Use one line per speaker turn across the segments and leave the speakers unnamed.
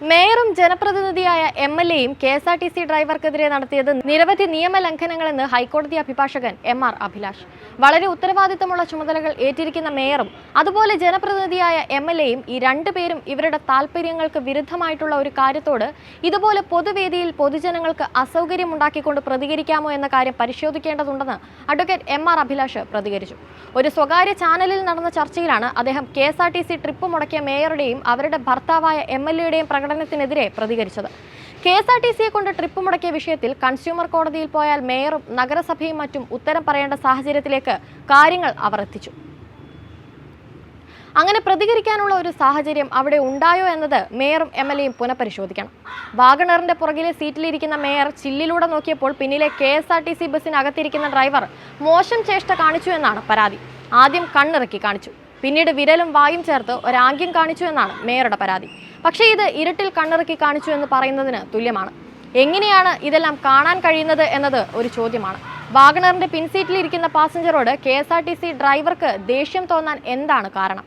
മേയറും ജനപ്രതിനിധിയായ M L എയും K S R T C ഡ്രൈവർക്കെതിരെ നടത്തിയത് നിരവധി നിയമലംഘനങ്ങളെന്ന് ഹൈക്കോടതി അഭിഭാഷകൻ എം ആർ അഭിലാഷ്. വളരെ ഉത്തരവാദിത്തമുള്ള ചുമതലകൾ ഏറ്റിരിക്കുന്ന മേയറും അതുപോലെ ജനപ്രതിനിധിയായ എം എൽ എയും ഈ രണ്ടുപേരും ഇവരുടെ താല്പര്യങ്ങൾക്ക് വിരുദ്ധമായിട്ടുള്ള ഒരു കാര്യത്തോട് ഇതുപോലെ പൊതുവേദിയിൽ പൊതുജനങ്ങൾക്ക് അസൗകര്യമുണ്ടാക്കിക്കൊണ്ട് പ്രതികരിക്കാമോ എന്ന കാര്യം പരിശോധിക്കേണ്ടതുണ്ടെന്ന് അഡ്വക്കേറ്റ് എം ആർ അഭിലാഷ് പ്രതികരിച്ചു. ഒരു സ്വകാര്യ ചാനലിൽ നടന്ന ചർച്ചയിലാണ് അദ്ദേഹം K S R T C trip മുടക്കിയ മേയറുടെയും അവരുടെ ഭർത്താവായ എം എൽ എയുടെയും പ്രകടനത്തിനെതിരെ പ്രതികരിച്ചത്. കെ എസ് ആർ ടി സിയെ കൊണ്ട് ട്രിപ്പ് മുടക്കിയ വിഷയത്തിൽ കൺസ്യൂമർ കോടതിയിൽ പോയാൽ മേയറും നഗരസഭയും മറ്റും ഉത്തരം പറയേണ്ട സാഹചര്യത്തിലേക്ക് കാര്യങ്ങൾ അവർ എത്തിച്ചു. അങ്ങനെ പ്രതികരിക്കാനുള്ള ഒരു സാഹചര്യം അവിടെ ഉണ്ടായോ എന്നത് മേയറും എം എൽ എയും പുനഃപരിശോധിക്കണം. വാഗണറിന്റെ പുറകിലെ സീറ്റിലിരിക്കുന്ന മേയർ ചില്ലിലൂടെ നോക്കിയപ്പോൾ പിന്നിലെ K S R T C ബസ്സിനകത്തിരിക്കുന്ന driver മോശം ചേഷ്ട കാണിച്ചു എന്നാണ് പരാതി. ആദ്യം കണ്ണിറക്കി കാണിച്ചു. പിന്നീട് വിരലും വായും ചേർത്ത് ഒരാംഗ്യം കാണിച്ചു എന്നാണ് മേയറുടെ പരാതി. പക്ഷേ ഇത് ഇരുട്ടിൽ കണ്ണിറക്കി കാണിച്ചു എന്ന് പറയുന്നതിന് തുല്യമാണ്. എങ്ങനെയാണ് ഇതെല്ലാം കാണാൻ കഴിയുന്നത് എന്നത് ഒരു ചോദ്യമാണ്. വാഗണറിന്റെ പിൻസീറ്റിലിരിക്കുന്ന പാസഞ്ചറോട് K S R T C ഡ്രൈവർക്ക് ദേഷ്യം തോന്നാൻ എന്താണ് കാരണം?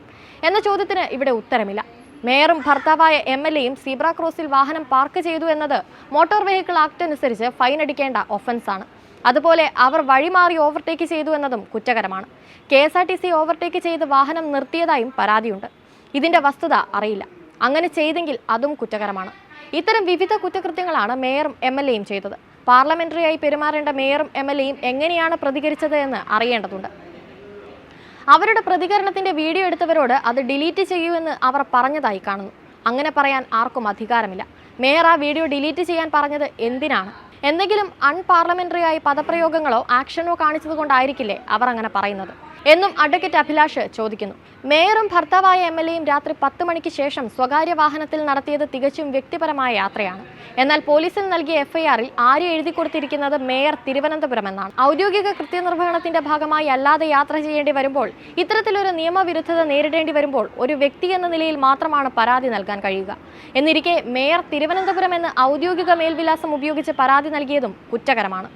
എന്ന ചോദ്യത്തിന് ഇവിടെ ഉത്തരമില്ല. മേയറും ഭർത്താവായ എം എൽ എയും സീബ്ര ക്രോസിൽ വാഹനം പാർക്ക് ചെയ്തു എന്നത് മോട്ടോർ വെഹിക്കിൾ ആക്ട് അനുസരിച്ച് ഫൈൻ അടിക്കേണ്ട ഒഫൻസാണ്. അതുപോലെ അവർ വഴിമാറി ഓവർടേക്ക് ചെയ്തു എന്നതും കുറ്റകരമാണ്. K S R T C overtake ചെയ്ത് വാഹനം നിർത്തിയതായും പരാതിയുണ്ട്. ഇതിന്റെ വസ്തുത അറിയില്ല. അങ്ങനെ ചെയ്തെങ്കിൽ അതും കുറ്റകരമാണ്. ഇത്തരം വിവിധ കുറ്റകൃത്യങ്ങളാണ് മേയറും എം എൽ എയും ചെയ്തത്. പാർലമെന്ററിയായി പെരുമാറേണ്ട മേയറും എം എൽ എയും എങ്ങനെയാണ് പ്രതികരിച്ചത് എന്ന് അറിയേണ്ടതുണ്ട്. അവരുടെ പ്രതികരണത്തിന്റെ വീഡിയോ എടുത്തവരോട് അത് ഡിലീറ്റ് ചെയ്യൂ എന്ന് അവർ പറഞ്ഞതായി കാണുന്നു. അങ്ങനെ പറയാൻ ആർക്കും അധികാരമില്ല. മേയർ ആ വീഡിയോ ഡിലീറ്റ് ചെയ്യാൻ പറഞ്ഞത് എന്തിനാണ്? എന്തെങ്കിലും അൺപാർലമെന്ററി ആയി പദപ്രയോഗങ്ങളോ ആക്ഷനോ കാണിച്ചതുകൊണ്ടായിരിക്കില്ലേ അവർ അങ്ങനെ പറയുന്നത്? എന്നും അഡ്വക്കേറ്റ് അഭിലാഷ് ചോദിക്കുന്നു. മേയറും ഭർത്താവായ എം എൽ എയും രാത്രി പത്ത് മണിക്ക് ശേഷം സ്വകാര്യ വാഹനത്തിൽ നടത്തിയത് തികച്ചും വ്യക്തിപരമായ യാത്രയാണ്. എന്നാൽ പോലീസിൽ നൽകിയ എഫ്ഐആറിൽ ആര് എഴുതി കൊടുത്തിരിക്കുന്നത് മേയർ തിരുവനന്തപുരം എന്നാണ്. ഔദ്യോഗിക കൃത്യനിർവഹണത്തിന്റെ ഭാഗമായി അല്ലാതെ യാത്ര ചെയ്യേണ്ടി വരുമ്പോൾ ഇത്തരത്തിലൊരു നിയമവിരുദ്ധത നേരിടേണ്ടി വരുമ്പോൾ ഒരു വ്യക്തി എന്ന നിലയിൽ മാത്രമാണ് പരാതി നൽകാൻ കഴിയുക. എന്നിരിക്കെ മേയർ തിരുവനന്തപുരം എന്ന് ഔദ്യോഗിക മേൽവിലാസം ഉപയോഗിച്ച് പരാതി നൽകിയതും കുറ്റകരമാണ്.